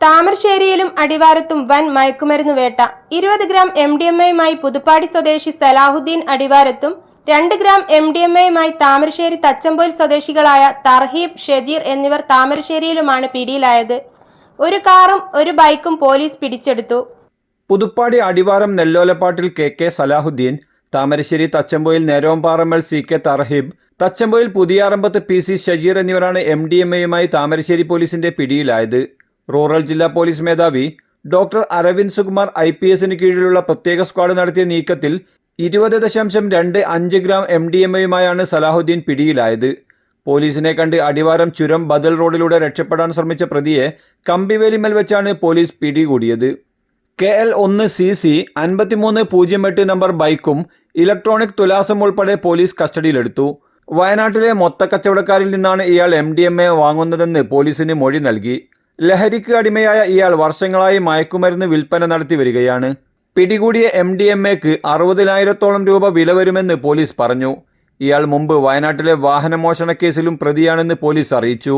താമരശ്ശേരിയിലും അടിവാരത്തും വൻ മയക്കുമരുന്ന് വേട്ട. ഇരുപത് ഗ്രാം എം ഡി എം എയുമായി പുതുപ്പാടി സ്വദേശി സലാഹുദ്ദീൻ അടിവാരത്തും രണ്ട് ഗ്രാം എം ഡി എം എയുമായി താമരശ്ശേരി തച്ചമ്പൊയിൽ സ്വദേശികളായ തർഹീബ് ഷെജീർ എന്നിവർ താമരശ്ശേരിയിലുമാണ് പിടിയിലായത്. ഒരു കാറും ഒരു ബൈക്കും പോലീസ് പിടിച്ചെടുത്തു. Puthuppadi Adivaram നെല്ലോലപ്പാട്ടിൽ K K Salahuddin Thamarassery Thachampoyil Neromparammal C K Tharheeb Thachampoyil Puthiyarambath P C Shajeer എന്നിവരാണ് എം ഡി എം എയുമായി താമരശ്ശേരി പോലീസിന്റെ പിടിയിലായത്. റൂറൽ ജില്ലാ പോലീസ് മേധാവി doctor Aravind Sukumar I P എസിന് കീഴിലുള്ള പ്രത്യേക സ്ക്വാഡ് നടത്തിയ നീക്കത്തിൽ ഇരുപത് ദശാംശം രണ്ട് അഞ്ച് ഗ്രാം എം ഡി എം എയുമായാണ് സലാഹുദ്ദീൻ പിടിയിലായത്. പോലീസിനെ കണ്ട് അടിവാരം ചുരം ബദൽ റോഡിലൂടെ രക്ഷപ്പെടാൻ ശ്രമിച്ച പ്രതിയെ കമ്പിവേലിമൽ വെച്ചാണ് പോലീസ് പിടികൂടിയത്. കെ എൽ ഒന്ന് സി സി അൻപത്തിമൂന്ന് പൂജ്യം എട്ട് നമ്പർ ബൈക്കും ഇലക്ട്രോണിക് തുലാസം ഉൾപ്പെടെ പോലീസ് കസ്റ്റഡിയിലെടുത്തു. വയനാട്ടിലെ മൊത്തക്കച്ചവടക്കാരിൽ നിന്നാണ് ഇയാൾ എം ഡി എം എ വാങ്ങുന്നതെന്ന് പോലീസിന് മൊഴി നൽകി. ലഹരിക്ക് അടിമയായ ഇയാൾ വർഷങ്ങളായി മയക്കുമരുന്ന് വിൽപ്പന നടത്തി വരികയാണ്. പിടികൂടിയ എം ഡി എം എക്ക് അറുപതിനായിരത്തോളം രൂപ വില വരുമെന്ന് പോലീസ് പറഞ്ഞു. ഇയാൾ മുമ്പ് വയനാട്ടിലെ വാഹനമോഷണ കേസിലും പ്രതിയാണെന്ന് പോലീസ് അറിയിച്ചു.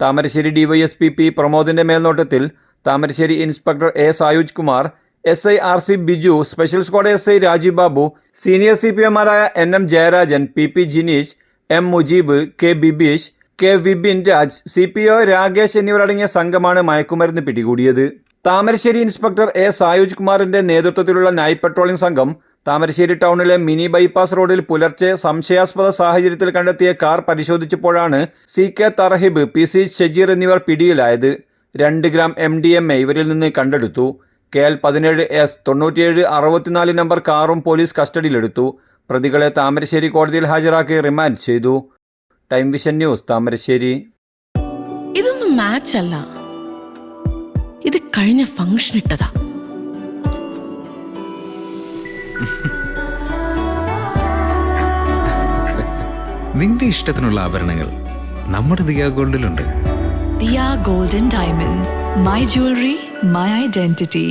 താമരശ്ശേരി ഡിവൈഎസ്പി പി പ്രമോദിന്റെ മേൽനോട്ടത്തിൽ Thamarassery inspector A Sayuj Kumar S I R C Biju special squad S I Rajeev Babu senior C P എമാരായ N M Jayarajan P P Jineesh M Mujeeb K Bibeesh K Vipin Raj C P O Rakesh എന്നിവരടങ്ങിയ സംഘമാണ് മയക്കുമരുന്ന് പിടികൂടിയത്. Thamarassery inspector A Sayuj കുമാറിന്റെ നേതൃത്വത്തിലുള്ള night patrolling സംഘം താമരശ്ശേരി ടൗണിലെ mini bypass റോഡിൽ പുലർച്ചെ സംശയാസ്പദ സാഹചര്യത്തിൽ കണ്ടെത്തിയ car പരിശോധിച്ചപ്പോഴാണ് C K Tarheeb P C Shajeer എന്നിവർ പിടിയിലായത്. രണ്ട് gram M D M A ഇവരിൽ നിന്ന് കണ്ടെടുത്തു. കെ എൽ പതിനേഴ് എസ് തൊണ്ണൂറ്റിയേഴ് അറുപത്തിനാല് നമ്പർ കാറും പോലീസ് കസ്റ്റഡിയിലെടുത്തു. പ്രതികളെ താമരശ്ശേരി കോടതിയിൽ ഹാജരാക്കി റിമാൻഡ് ചെയ്തു. Time Vision news Thamarassery. ഇതൊന്നും മാച്ച് അല്ല. ഇത് കഴിഞ്ഞ ഫംഗ്ഷൻ ഇട്ടതാ. നിന്റെ ഇഷ്ടത്തിനുള്ള ആഭരണങ്ങൾ നമ്മുടെ Diya ഗോൾഡിലുണ്ട്. Diya golden diamonds my jewellery my identity.